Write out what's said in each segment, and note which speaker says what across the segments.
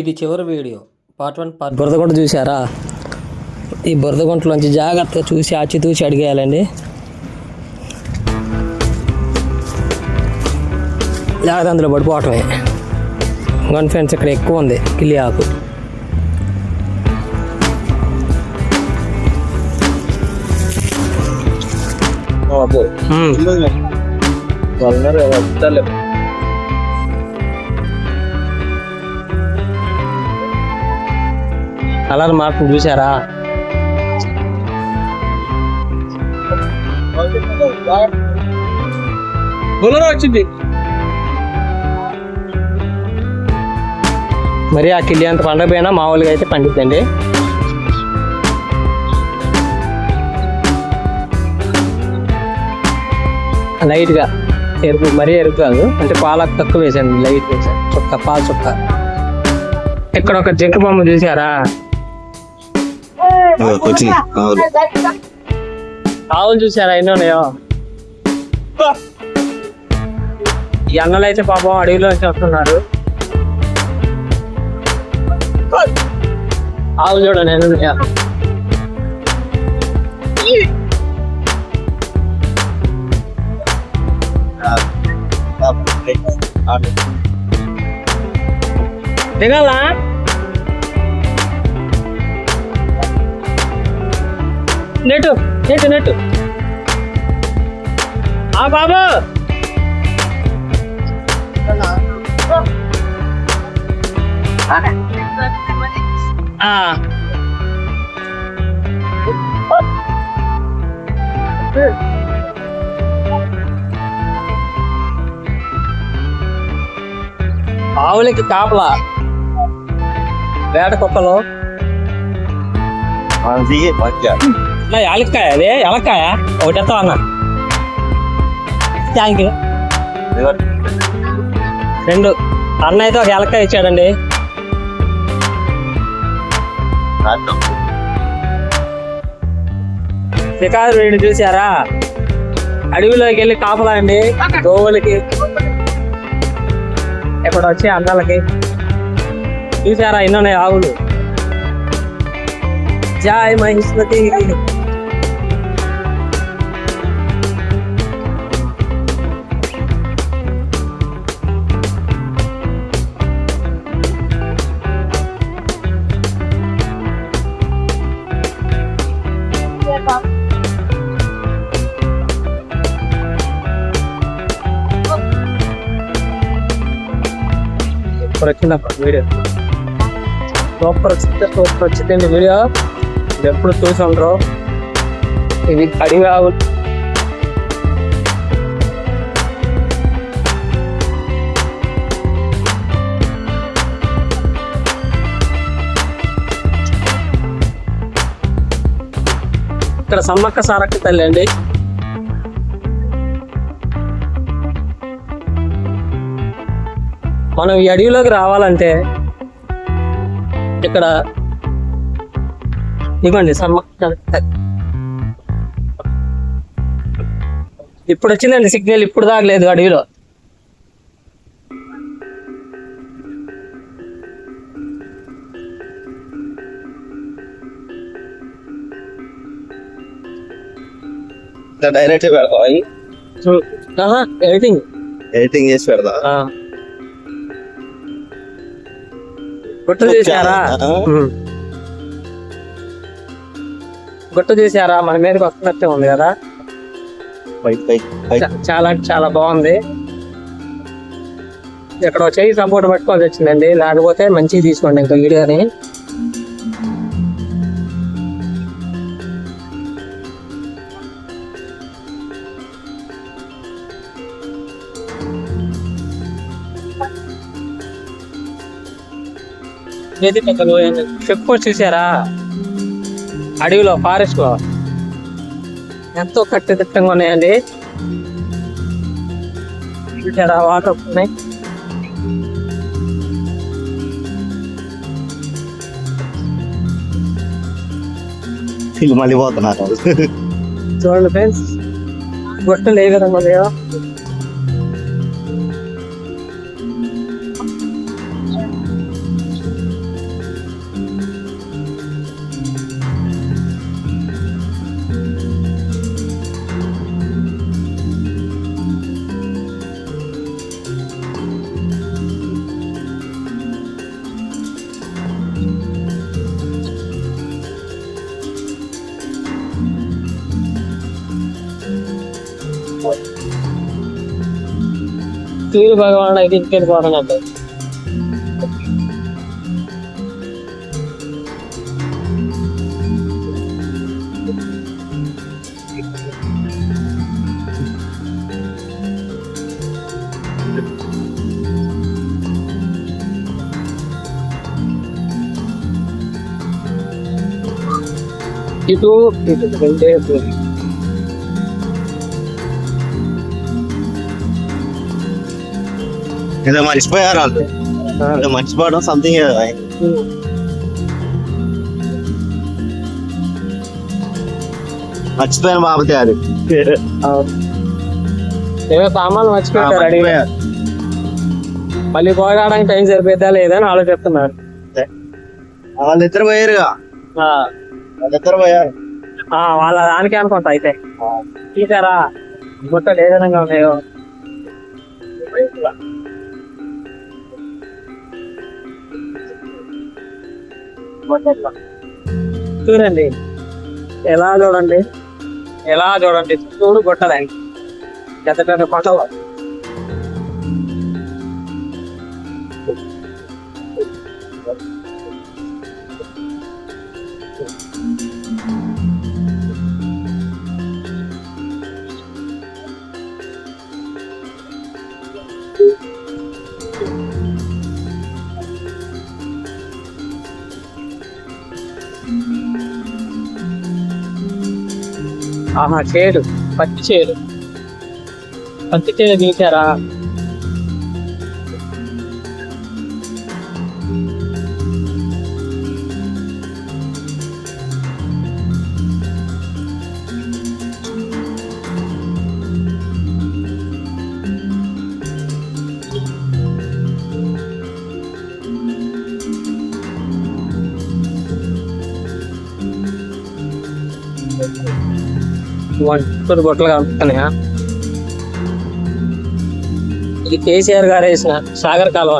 Speaker 1: ఇది చివరి video. Part one part బురదగుంట చూసారా ఈ బురదగుంటలోంచి జాగ్రత్తగా చూసి ఆచితూచి అడిగేయాలండి. లేకపోతే అందులో పడిపోవటమే. గన్ ఫ్రెండ్స్ ఇక్కడ ఎక్కువ ఉంది. కిల్లి ఆకు. మ్మ్. కలర్ మార్పు చూసారా
Speaker 2: వచ్చింది.
Speaker 1: మరి ఆ కిల్లి అంత పండకపోయినా మామూలుగా అయితే పండిద్దండి. లైట్గా ఎరుపు మరీ ఎరుపు కాదు అంటే పాలకు తక్కువ వేసాను లైట్ వేసాను. చుక్క పాల చుక్క. ఇక్కడ ఒక జింక బొమ్మ చూసారా
Speaker 3: వచ్చింది
Speaker 1: ఆవులు చూసారా ఎన్ని ఉన్నాయో ఈ అన్నలు అయితే పాపం అడవిలో వస్తున్నారు ఆవులు చూడండి ఎన్ని ఉన్నాయో దిగాలా నెట్టు నెట్టు నెట్టు. ఆ బాబు! ఆవులకి కాపలా. వేట కుక్కలు.
Speaker 3: దిగి మధ్య
Speaker 1: నా యాలక్కాయ అదే ఎలక్కాయ ఒకటి ఎత్తా అన్న. థ్యాంక్ యూ రెండు. అన్న అయితే ఒక ఎలక్కాయ ఇచ్చాడండి. షికారు వీడిని చూసారా? అడవిలోకి వెళ్ళి కాపలా అండి. గోవులకి. ఇక్కడ వచ్చి అన్నలకి. చూసారా ఎన్ని ఉన్నాయి ఆవులు? జై మహిష్మతి సూపర్ వీడియో. సూపర్ వచ్చింది? సూపర్ వచ్చిందండి వీడియో. ఇది ఎప్పుడు చూసి ఉండరు. ఇది అడిగి ఆవు ఇక్కడ సమ్మక్క సారక్క తల్లి అండి. మనం ఈ అడవిలోకి రావాలంటే ఇక్కడ ఇవ్వండి సమ్మక్క ఇప్పుడు వచ్చిందండి సిగ్నల్ ఇప్పుడు దాగలేదు అడవిలో.
Speaker 3: డైరెక్ట్ పెడతావా
Speaker 1: ఎడిటింగ్
Speaker 3: ఎడిటింగ్ చేసి పెడతా
Speaker 1: గుట్ట చూసారా. గుట్ట చూసారా మన మీదకి వస్తున్నట్టే ఉంది కదా? చాలా అంటే చాలా బాగుంది. ఇక్కడ చెయ్యి సపోర్ట్ పట్టుకోవాల్సి వచ్చిందండి. లేకపోతే మంచిగా తీసుకోండి ఇంకా వీడియోని. ఏది పెద్ద చెక్ పోస్ట్ చూసారా అడవిలో ఫారెస్ట్లో. ఎంతో కట్టుదిట్టంగా ఉన్నాయండి. చూసారా వాటర్ ఉన్నాయి
Speaker 3: మళ్ళీ పోతున్నారు.
Speaker 1: చూడండి ఫ్రెండ్స్. గొట్టలు ఏ విధంగా ఉన్నాయో. సూర్య భగవానుడు అయితే ఇంటికి వెళ్ళిపోతానంటే ఇటు ఇటు
Speaker 3: ఏదో మర్చిపోయారు వాళ్ళు. ఏదో మర్చిపోవడం సంథింగ్ మర్చిపోయాను బాబతే అది.
Speaker 1: ఏవో సామాన్లు
Speaker 3: మర్చిపోయారు.
Speaker 1: మళ్ళీ పోయడానికి టైం సరిపోద్దా లేదా అని ఆలోచిస్తున్నారు.
Speaker 3: వాళ్ళిద్దరు పోయారుగా.
Speaker 1: ఆ,
Speaker 3: వాళ్ళిద్దరు పోయారు.
Speaker 1: ఆ, వాళ్ళ దానికే అనుకుంటా అయితే. చూసారా గుట్టలు ఏ విధంగా ఉన్నాయో. చూడండి. ఎలా చూడండి? ఎలా చూడండి? చూడు గుట్టలని పెద్ద పెద్ద ఆహా చేడు. పత్తి చేడు. పత్తి చేడు తీసారా? వంటలు బొట్టలు కలుపుతున్నాయా? ఇది కేసీఆర్ గారు వేసిన సాగర్ కాలువ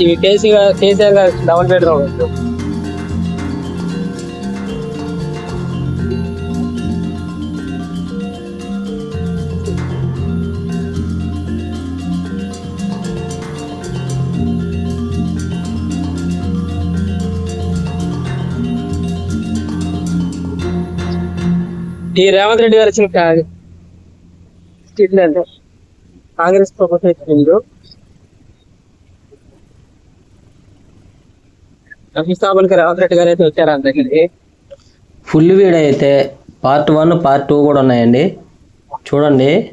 Speaker 1: ఇవి కేసీఆర్ కేసీఆర్ గారు డబల్ బెడ్రూమ్ ఈ రేవంత్ రెడ్డి గారు వచ్చిన కా- అంటే. కాంగ్రెస్ ప్రభుత్వం ఇచ్చిండు శంకుస్థాపనకి రేవంత్ రెడ్డి గారు అయితే వచ్చారు అందరికి
Speaker 2: ఫుల్ వీడియో అయితే పార్ట్ వన్ పార్ట్ టూ కూడా ఉన్నాయండి. చూడండి.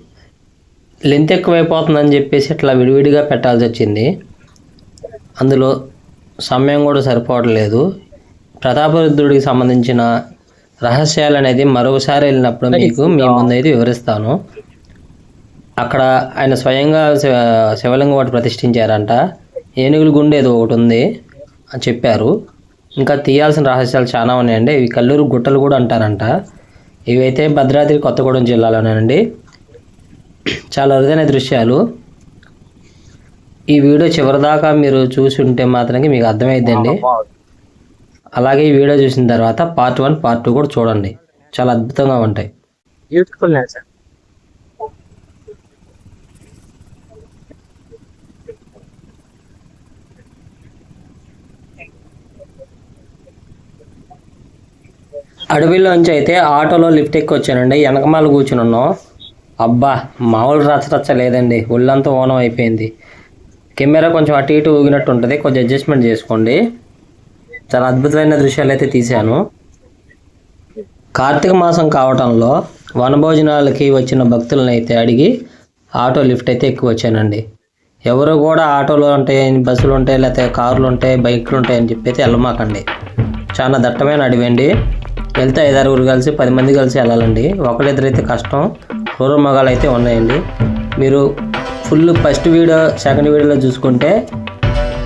Speaker 2: లెంత్ ఎక్కువైపోతుందని చెప్పేసి ఇట్లా విడివిడిగా పెట్టాల్సి వచ్చింది. అందులో సమయం కూడా సరిపోవట్లేదు. ప్రతాపరుద్రుడికి సంబంధించిన రహస్యాలు అనేది మరొకసారి వెళ్ళినప్పుడు మీకు మీ ముందైతే వివరిస్తాను. అక్కడ ఆయన స్వయంగా శివ శివలింగం ఒకటి ప్రతిష్ఠించారంట. ఏనుగుల గుండె ఏదో ఒకటి ఉంది అని చెప్పారు. ఇంకా తీయాల్సిన రహస్యాలు చాలా ఉన్నాయండి. ఇవి కల్లూరు గుట్టలు కూడా అంటారంట. ఇవైతే భద్రాద్రి కొత్తగూడెం జిల్లాలోనేనండి. చాలా అరుదైన దృశ్యాలు. ఈ వీడియో చివరిదాకా మీరు చూసి ఉంటే మాత్రమే మీకు అర్థమైద్దండి. అలాగే ఈ వీడియో చూసిన తర్వాత పార్ట్ వన్ పార్ట్ టూ కూడా చూడండి. చాలా అద్భుతంగా ఉంటాయి.
Speaker 1: బ్యూటిఫుల్ నేచర్
Speaker 2: అడవిలోంచి అయితే ఆటోలో లిఫ్ట్ ఎక్కి వచ్చానండి. వెనకమాల కూర్చుని ఉన్నాం. అబ్బా మామూలు రచ్చరచ్చ లేదండి. ఒళ్ళంతా ఓనం అయిపోయింది. కెమెరా కొంచెం అటు ఇటు ఊగినట్టు ఉంటుంది. కొంచెం అడ్జస్ట్మెంట్ చేసుకోండి. చాలా అద్భుతమైన దృశ్యాలు అయితే తీశాను. కార్తీక మాసం కావటంలో వనభోజనాలకి వచ్చిన భక్తులను అయితే అడిగి ఆటో లిఫ్ట్ అయితే ఎక్కువ వచ్చానండి ఎవరు కూడా ఆటోలు ఉంటాయి బస్సులు ఉంటాయి లేకపోతే కార్లు ఉంటాయి బైక్లు ఉంటాయి అని చెప్పి అయితే వెళ్ళమాకండి చాలా దట్టమైన అడవండి. వెళ్తే ఐదారుగురు కలిసి పది మంది కలిసి వెళ్ళాలండి. ఒకరిద్దరైతే కష్టం క్రూర మగాలు అయితే ఉన్నాయండి. మీరు ఫుల్ ఫస్ట్ వీడియో సెకండ్ వీడియోలో చూసుకుంటే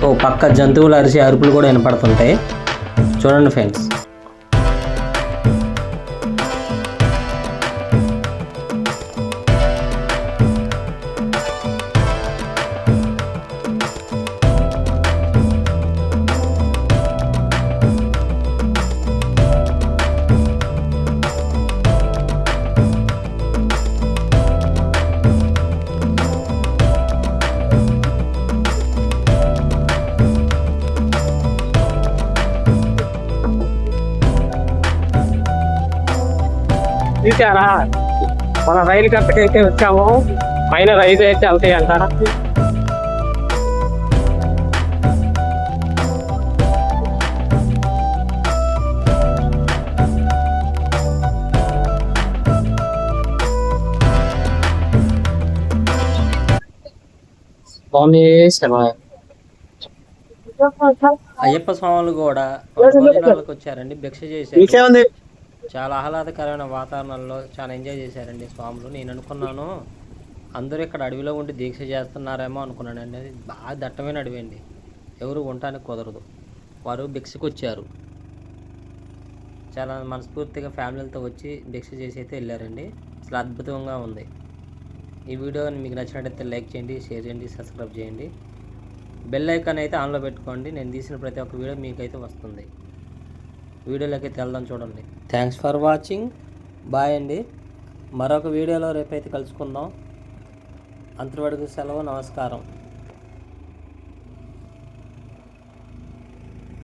Speaker 2: ఓ పక్క జంతువులు అరిచే అరుపులు కూడా వినపడుతుంటాయి. చూడండి ఫ్రెండ్స్.
Speaker 1: చూసారా మన రైలు కట్టకైతే వచ్చాము. పైన రైలు అయితే వెళ్తాయి అంటారా? స్వామి.
Speaker 2: అయ్యప్ప స్వాములు కూడా భోజనాలకు వచ్చారండి భిక్ష చేశారు. చాలా ఆహ్లాదకరమైన వాతావరణంలో చాలా ఎంజాయ్ చేశారండి స్వాములు. నేను అనుకున్నాను అందరూ ఇక్కడ అడవిలో ఉండి దీక్ష చేస్తున్నారేమో అనుకున్నానండి అది బాగా దట్టమైన అడవి అండి. ఎవరు ఉండటానికి కుదరదు. వారు భిక్షకు వచ్చారు చాలా మనస్ఫూర్తిగా ఫ్యామిలీలతో వచ్చి భిక్ష చేసి అయితే వెళ్ళారండి. చాలా అద్భుతంగా ఉంది. ఈ వీడియో మీకు నచ్చినట్టయితే లైక్ చేయండి షేర్ చేయండి సబ్స్క్రైబ్ చేయండి. బెల్ ఐకాన్ అయితే ఆన్లో పెట్టుకోండి. నేను తీసిన ప్రతి ఒక్క వీడియో మీకైతే వస్తుంది. వీడియోలోకి అయితే వెళ్దాం చూడండి. థ్యాంక్స్ ఫర్ వాచింగ్ బాయ్ అండి. మరొక వీడియోలో రేపైతే కలుసుకుందాం. అంతవరకు సెలవు నమస్కారం.